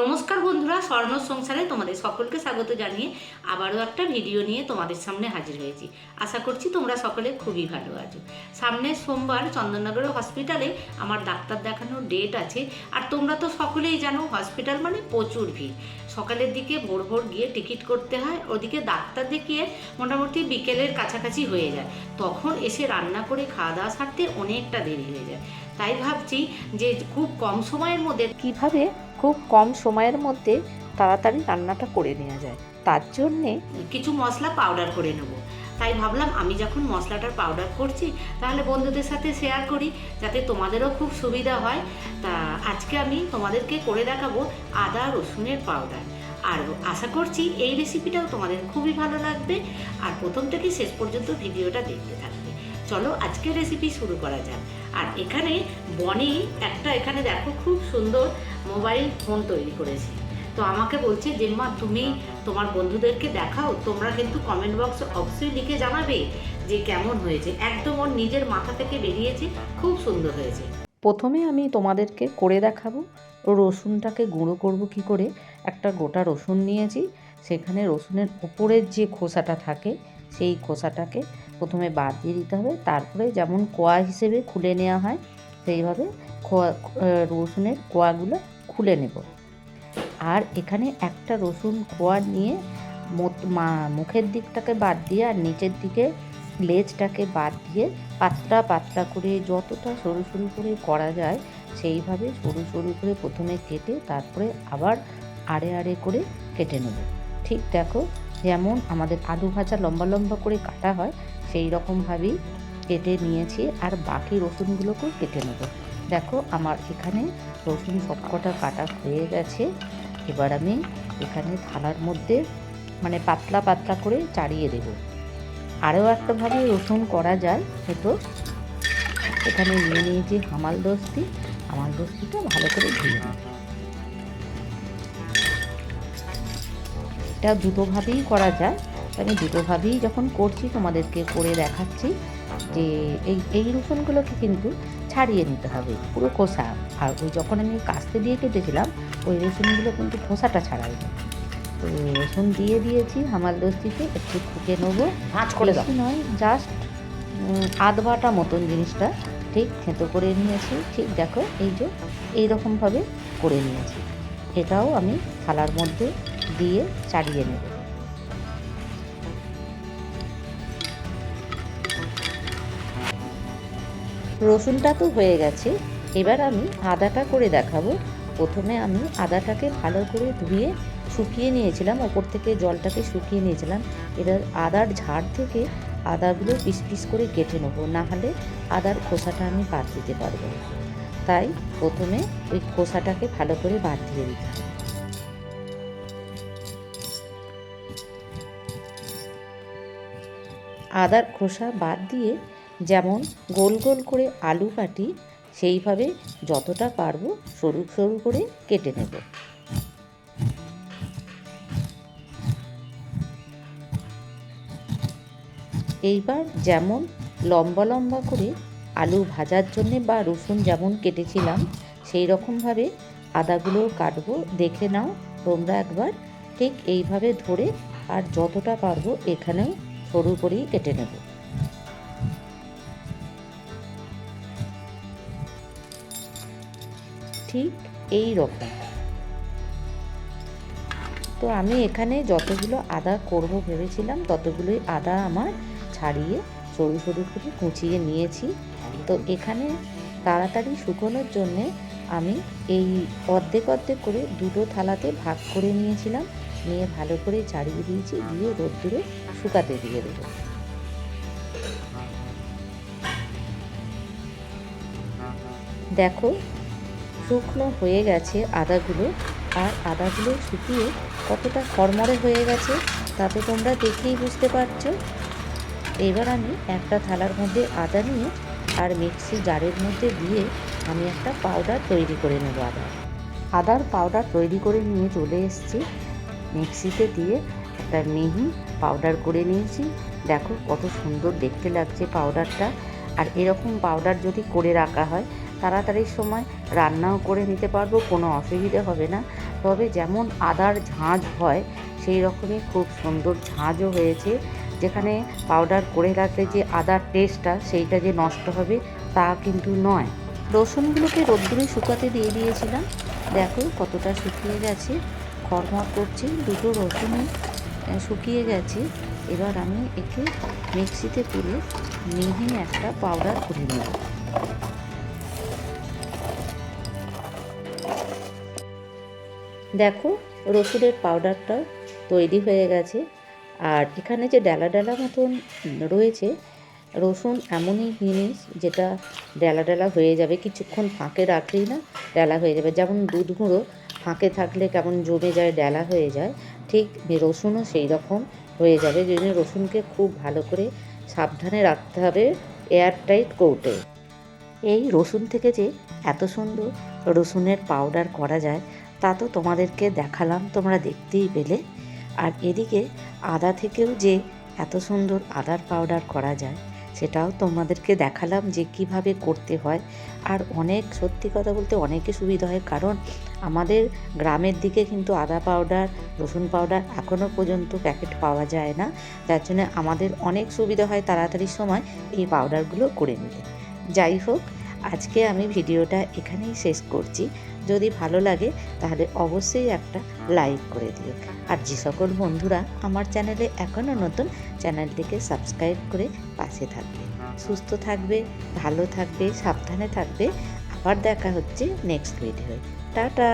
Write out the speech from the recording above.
নমস্কার বন্ধুরা, স্বর্ণ সংসারে তোমাদের সকলকে স্বাগত জানিয়ে আবারও একটা ভিডিও নিয়ে তোমাদের সামনে হাজির হয়েছি। আশা করছি তোমরা সকলে খুবই ভালো আছো। সামনের সোমবার চন্দননগর হসপিটালে আমার ডাক্তার দেখানোর ডেট আছে। আর তোমরা তো সকলেই জানো হসপিটাল মানে প্রচুর ভিড়। সকালের দিকে ভোর ভোর গিয়ে টিকিট করতে হয়, ওদিকে ডাক্তার দেখিয়ে মোটামুটি বিকেলের কাছাকাছি হয়ে যায়। তখন এসে রান্না করে খাওয়া দাওয়া সারতে অনেকটা দেরি হয়ে যায়। তাই ভাবছি যে খুব কম সময়ের মধ্যে কীভাবে খুব কম সময়ের মধ্যে তাড়াতাড়ি রান্নাটা করে নেওয়া যায়। তার জন্যে কিছু মশলা পাউডার করে নেব। তাই ভাবলাম আমি যখন মশলাটার পাউডার করছি, তাহলে বন্ধুদের সাথে শেয়ার করি, যাতে তোমাদেরও খুব সুবিধা হয়। তা আজকে আমি তোমাদেরকে করে দেখাবো আদা রসুনের পাউডার আর আশা করছি এই রেসিপিটাও তোমাদের খুবই ভালো লাগবে। আর প্রথম থেকে শেষ পর্যন্ত ভিডিওটা দেখতে থাকবে। চলো আজকের রেসিপি শুরু করা যাক। আর এখানে বনি একটা এখানে দেখো খুব সুন্দর মোবাইল ফোন তৈরি করেছে। তো আমাকে বলছে যে মা তুমি তোমার বন্ধুদেরকে দেখাও, তোমরা কিন্তু কমেন্ট বক্সে অবশ্যই লিখে জানাবে যে কেমন হয়েছে। একদম ওর নিজের মাথা থেকে বেরিয়েছে, খুব সুন্দর হয়েছে। প্রথমে আমি তোমাদেরকে করে দেখাবো। রসুনটাকে গুঁড়ো করব কি করে? একটা গোটা রসুন নিয়েছি। সেখানে রসুনের উপরের যে খোসাটা থাকে, সেই খোসাটাকে প্রথমে বাদ দিয়ে দিতে হবে। তারপরে যেমন কোয়া হিসেবে খুলে নেওয়া হয়, সেইভাবে খোয়া, রসুনের কোয়াগুলো খুলে নেব। আর এখানে একটা রসুন কোয়া নিয়ে মুখের দিকটাকে বাদ দিয়ে আর নিচের দিকে লেজটাকে বাদ দিয়ে পাতলা পাতলা করে যতটা সরু সরু করে করা যায়, সেইভাবে সরু সরু করে প্রথমে কেটে তারপরে আবার আড়ে আড়ে করে কেটে নেব। ঠিক দেখো, যেমন আমাদের আলু ভাজা লম্বা লম্বা করে কাটা হয় সেই রকমভাবেই কেটে নিয়েছি আর বাকি রসুনগুলোকেও কেটে নেব। দেখো আমার এখানে রসুন সবকটা কাটা হয়ে গেছে। এবার আমি এখানে থালার মধ্যে মানে পাতলা পাতলা করে চাড়িয়ে দেব। আরও একটাভাবে রসুন করা যায় হয়তো এখানে নিয়ে নিয়েছি হামাল দস্তি। হামাল দস্তিটা ভালো করে ধুয়ে নেব। এটা দুটোভাবেই করা যায়। আমি দুটোভাবেই যখন করছি তোমাদেরকে করে দেখাচ্ছি যে এই এই রসুনগুলোকে কিন্তু ছাড়িয়ে নিতে হবে পুরো খোসা। আর ওই যখন আমি কাস্তে দিয়ে কেটেছিলাম ওই রসুনগুলো কিন্তু খোসাটা ছাড়াইনি তো রসুন দিয়ে দিয়েছি হামাল দস্তিতে একটু ফুটে নেব। ভাঁজ করে দাও। নয় জাস্ট আধ বাটা মতন জিনিসটা ঠিক থেঁতো করে নিয়েছি। ঠিক দেখো এই যে এইরকমভাবে করে নিয়েছি। এটাও আমি থালার মধ্যে দিয়ে চাড়িয়ে নেব। রসুনটা তো হয়ে গেছে। এবার আমি আদাটা করে দেখাবো। প্রথমে আমি আদাটাকে ভালো করে ধুয়ে শুকিয়ে নিয়েছিলাম, ওপর থেকে জলটাকে শুকিয়ে নিয়েছিলাম। এবার আদার ঝাড় থেকে আদাগুলো পিস পিস করে কেটে নেব, না হলে আদার খোসাটা আমি বাদ দিতে পারব তাই প্রথমে ওই খোসাটাকে ভালো করে বাদ দিয়ে দিতে আদার খোসা বাদ দিয়ে যেমন গোল গোল করে আলু কাটি, সেইভাবে যতটা পারব সরু সরু করে কেটে নেব। এইবার যেমন লম্বা লম্বা করে আলু ভাজার জন্যে বা রসুন যেমন কেটেছিলাম, সেই রকমভাবে আদাগুলো কাটবো, দেখে নাও তোমরা একবার। ঠিক এইভাবে ধরে আর যতটা পারব এখানেও সরু করেই কেটে নেব। ঠিক এই রকম। তো আমি এখানে যতগুলো আদা করব ভেবেছিলাম, ততগুলোই আদা আমার ছাড়িয়ে সরু সরু করে কুচিয়ে নিয়েছি। তো এখানে তাড়াতাড়ি শুকোনোর জন্যে আমি এই অর্ধেক অর্ধেক করে দুটো থালাতে ভাগ করে নিয়েছিলাম। নিয়ে ভালো করে চাড়িয়ে দিয়েছি, দিয়ে রোদ্দুরে শুকাতে দিয়ে দেবো। দেখো শুকনো হয়ে গেছে আদাগুলো। আর আদাগুলো শুকিয়ে কতটা কড়মড়ে হয়ে গেছে, তাতে তোমরা দেখেই বুঝতে পারছ। এবার আমি একটা থালার মধ্যে আদা নিয়ে আর মিক্সি জারের মধ্যে দিয়ে আমি একটা পাউডার তৈরি করে নেব আদা। আদার পাউডার তৈরি করে নিয়ে চলে এসেছি। মিক্সিতে দিয়ে একটা মিহি পাউডার করে নিয়েছি। দেখো কত সুন্দর দেখতে লাগছে পাউডারটা। আর এরকম পাউডার যদি করে রাখা হয় তাড়াতাড়ির সময় রান্নাও করে নিতে পারব, কোনো অসুবিধে হবে না। তবে যেমন আদার ঝাঁঝ হয়, সেই রকমই খুব সুন্দর ঝাঁঝও হয়েছে, যেখানে পাউডার করে রাখলে যে আদার টেস্টটা সেইটা যে নষ্ট হবে, তা কিন্তু নয়। রসুনগুলোকে রোদ্দুরে শুকাতে দিয়ে দিয়েছিলাম। দেখো কতটা শুকিয়ে গেছে। খরমর করছে, দুটো রসুনই শুকিয়ে গেছে। এবার আমি একে মিক্সিতে তুলে মিহি একটা পাউডার করে নেব। দেখো, রসুনের পাউডারটা তৈরি হয়ে গেছে। আর এখানে যে ডালা ডালা মতন রয়েছে, রসুন এমনই জিনিস যেটা ডালা ডালা হয়ে যাবে। কিছুক্ষণ ফাঁকে রাখলেই না ডালা হয়ে যাবে। যেমন দুধ গুঁড়ো, ফাঁকে থাকলে কেমন জমে যায়, ডালা হয়ে যায়, ঠিক রসুনও সেই রকম হয়ে যাবে। যে জন্য রসুনকে খুব ভালো করে সাবধানে রাখতে হবে এয়ারটাইট কৌটে এই রসুন থেকে যে এত সুন্দর রসুনের পাউডার করা যায় তা তো তোমাদেরকে দেখালাম, তোমরা দেখতেই পেলে। আর এদিকে আদা থেকেও যে এত সুন্দর আদার পাউডার করা যায়, সেটাও তোমাদেরকে দেখালাম যে কীভাবে করতে হয়। আর অনেক, সত্যি কথা বলতে অনেকই সুবিধা হয়, কারণ আমাদের গ্রামের দিকে কিন্তু আদা পাউডার রসুন পাউডার এখনও পর্যন্ত প্যাকেট পাওয়া যায় না। যার জন্য আমাদের অনেক সুবিধা হয় তাড়াতাড়ি সময় এই পাউডারগুলো করে নিতে। যাই হোক আজকে আমি ভিডিওটা এখানেই শেষ করছি। যদি ভালো লাগে, তাহলে অবশ্যই একটা লাইক করে দিও। আর যে সকল বন্ধুরা আমার চ্যানেলে এখনও নতুন, চ্যানেলটিকে সাবস্ক্রাইব করে পাশে থাকবে। সুস্থ থাকবে, ভালো থাকবে, সাবধানে থাকবে। আবার দেখা হচ্ছে নেক্সট ভিডিওয়। টাটা!